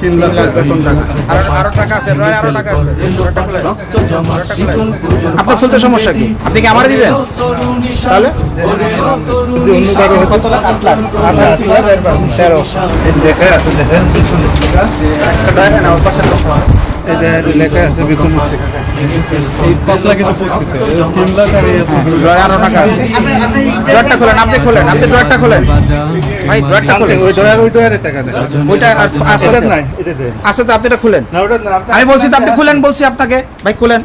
তিন লাখ বেতন টাকা। আরও আরও টাকা আছে রয় আরও টাকা আছে। ড্রয়ারটা খুলেন। ড্রয়ারটা খুলেন। আপনার খুলতে সমস্যা কি? আপনি কি আমার দিবেন? তাহলে? অন্য কারও কত লাখ? আট লাখ। আট লাখ। তেরো। আছে। দেখেন পাশে লেখা আছে বেতন পাঁচ লাখই তো পঁচিশে তিন লাখ আর এই আছে দুই লাখ। ড্রয়ার আরও টাকা আছে। ড্রয়ারটা খোলেন আপনি খোলেন আপনি ড্রয়ারটা খোলেন। ভাই ড্রয়ারটা খোলেন। ওই ডয়ার ওই ডয়ারের টাকা দেন। ওইটা আর আছে এটা তো? নাই আছে তো? আপনি এটা খুলেন। না ওটা না আপনার- আমি বলছি তো আপনি খুলেন বলছি আপনাকে। ভাই খুলেন।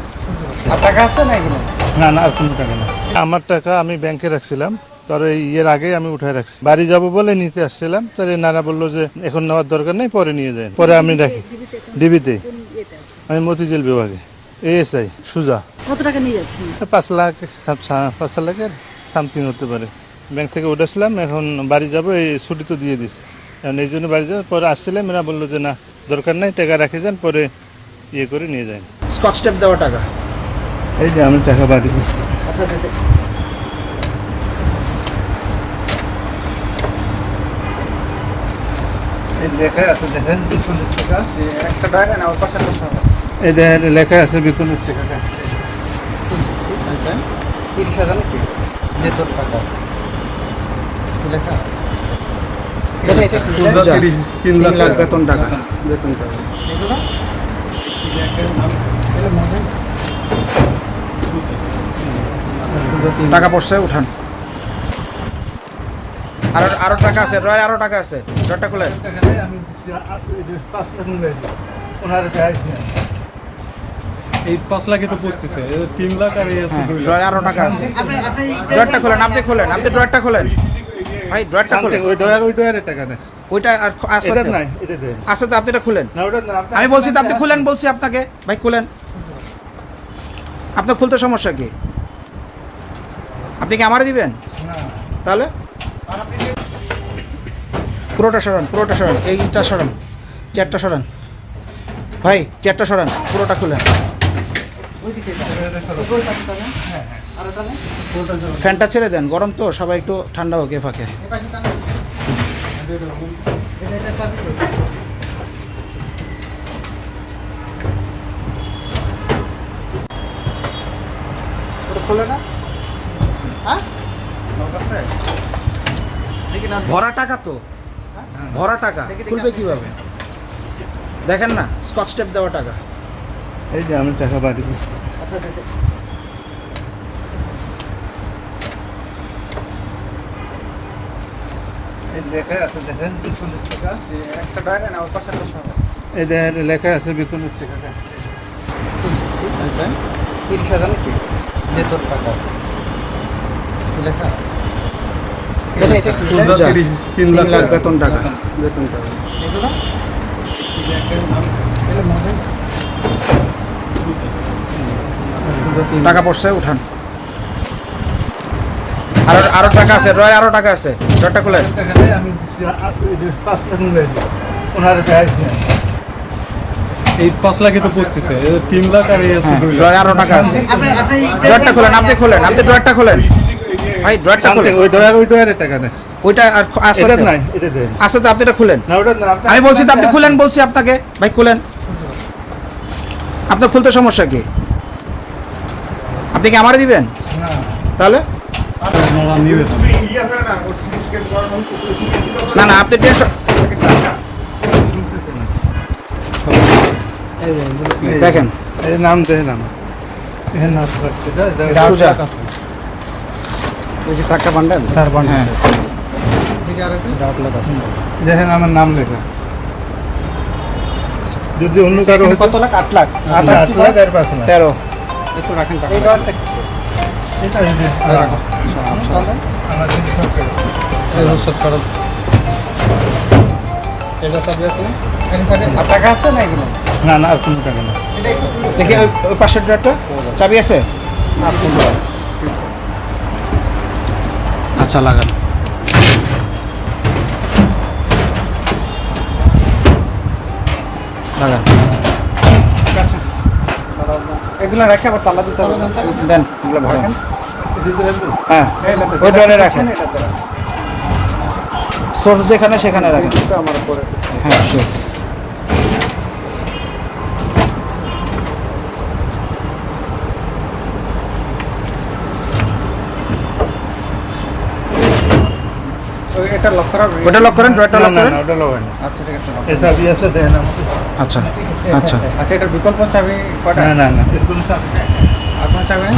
না না আর কোনো টাকা না আমার টাকা আমি ব্যাংকে রাখছিলাম। তার এই ইয়ের আগে আমি উঠায় রাখছি। বাড়ি যাব বলে নিতে আসছিলাম। তার এই নানা বলল যে এখন নেওয়ার দরকার নেই পরে নিয়ে যায় পরে আমি রাখি। ডিবিতে। আমি মতিঝিল বিভাগে। এএসআই সুজা। কত টাকা নিয়ে যাচ্ছেন? পাঁচ লাখ সা- পাঁচ লাখের সামথিং হতে পারে। ব্যাংক থেকে উঠেছিলাম এখন বাড়ি যাব এই ছুটি তো দিয়ে দিছে। এখন এই জন্য বাড়ি যাব পরে আসছিলাম এরা বলল যে না দরকার নাই টাকা রাখে যান পরে ইয়ে করে নিয়ে যান। স্কচ টেপ দেওয়া টাকা? এই যে আমি টাকা বাড়ি করছি। এই লেখা আছে দেখেন টাকা। একটা ড্রয়ার না ওর পাশে দেখেন লেখা আছে বেতনের টাকা তিরিশ হাজার নাকি? বেতন টাকা। তিন লাখ। বেতন টাকা। বেতন পড়ছে উঠান। আরও আরও টাকা আছে ড্রয়ার আরও টাকা আছে। ড্রয়ারটা খুলেন পাঁচ লাখ এই পাঁচ লাখই তো পঁচিশে তিন লাখ আর এই আছে হ্যাঁ ড্রয়ার আরও টাকা আছে। আপনি আপনি ড্রয়ারটা খুলেন আপনি খুলেন আপনি ড্রয়ারটা খুলেন। ভাই ড্রয়ারটা খুলেন। ওই ডয়ার ওই ডয়ারের টাকা দেখছি ওইটা আর আছে এটা তো? নাই এটা দেন। আছে তো আপনি এটা খুলেন। না ওটা না আমি বলছি তো আপনি খুলেন বলছি আপনাকে। ভাই খুলেন। আপনার খুলতে সমস্যা কি? আপনি কি আমার দিবেন? তাহলে? পুরোটা সরান পুরোটা সরান এইটা সরান চেয়ারটা সরান। ভাই চেয়ারটা সরান পুরোটা খুলেন। ফ্যানটা ছেড়ে দেন গরম তো সবাই একটু ঠান্ডা হোক এ ফাঁকে। হ্যাঁ? দেখি না। ভরা টাকা তো। ভরা টাকা। খুলবে কীভাবে? দেখেন না স্কচ টেপ দেওয়া টাকা। এই যে আমি টাকা করছি আচ্ছা আচ্ছা। এই লেখা আছে দেখেন লেখা আছে বেতনের টাকা। তিরিশ হাজার নাকি? বেতন টাকা। লেখা। তিন লাখ লাখ বেতন টাকা। বেতন টাকা। এগুলো? টাকা পড়ছে উঠান। আরও আরও টাকা আছে ড্রয়ার আরও টাকা আছে। পাঁচ লাখ ওনার চাইছি এই পাঁচ লাখই তো পঁচিশে তিন লাখ আর এই আছে হ্যাঁ লাখ। ড্রয়ার আরও টাকা আছে। আপনি আপনি ড্রয়ারটা খুলেন আপনি খুলেন আপনি ড্রয়ারটা খুলেন। ভাই ড্রয়ারটা খুলেন। ওই ডয়ার ওই ডয়ারের টাকা দেখছি ওইটা আর আছে এটা তো? নাই এটা দেন। আছে তো আপনি এটা খুলেন। না ওটা না আমি বলছি তো আপনি খুলেন বলছি আপনাকে। ভাই খুলেন। আপনার খুলতে সমস্যা কি? আপনি কি আমার দিবেন? তাহলে? না না আপনি টেনশন দেখেন। এই নাম দেখে নাম টাকা বান্ডেল? স্যার বান হ্যাঁ ঠিক আছে দেখেন আমার নাম লেখা। যদি অন্য কারও কত লাখ? আট লাখ। আট আট লাখ আর পাঁচ লাখ। তেরো। এই ডরটা কি? এটা এই যে আমার যদি থাকে। এটা সব আছে না আর টাকা আছে না এগুলো? না না আর কোনো টাকা না। এটা একটু দেখি ওই চাবি আছে? আচ্ছা লাগান। এগুলো রেখে আবার তালা দিতে হবে। দেন এগুলো ভরেন। হ্যাঁ ওই ড্রয়ারে রাখেন। সোর্স যেখানে সেখানে রাখেন। হ্যাঁ. এটা লক করার ওটা লক করেন ড্রয়ারটা লক না, করেন না, ওটা লক না। আচ্ছা ঠিক আছে। এই চাবি আছে, দেন আমাকে। আচ্ছা আচ্ছা আচ্ছা এটার বিকল্প চাবি কটা না, না, না, এগুলো চাবি। আপনার চাবি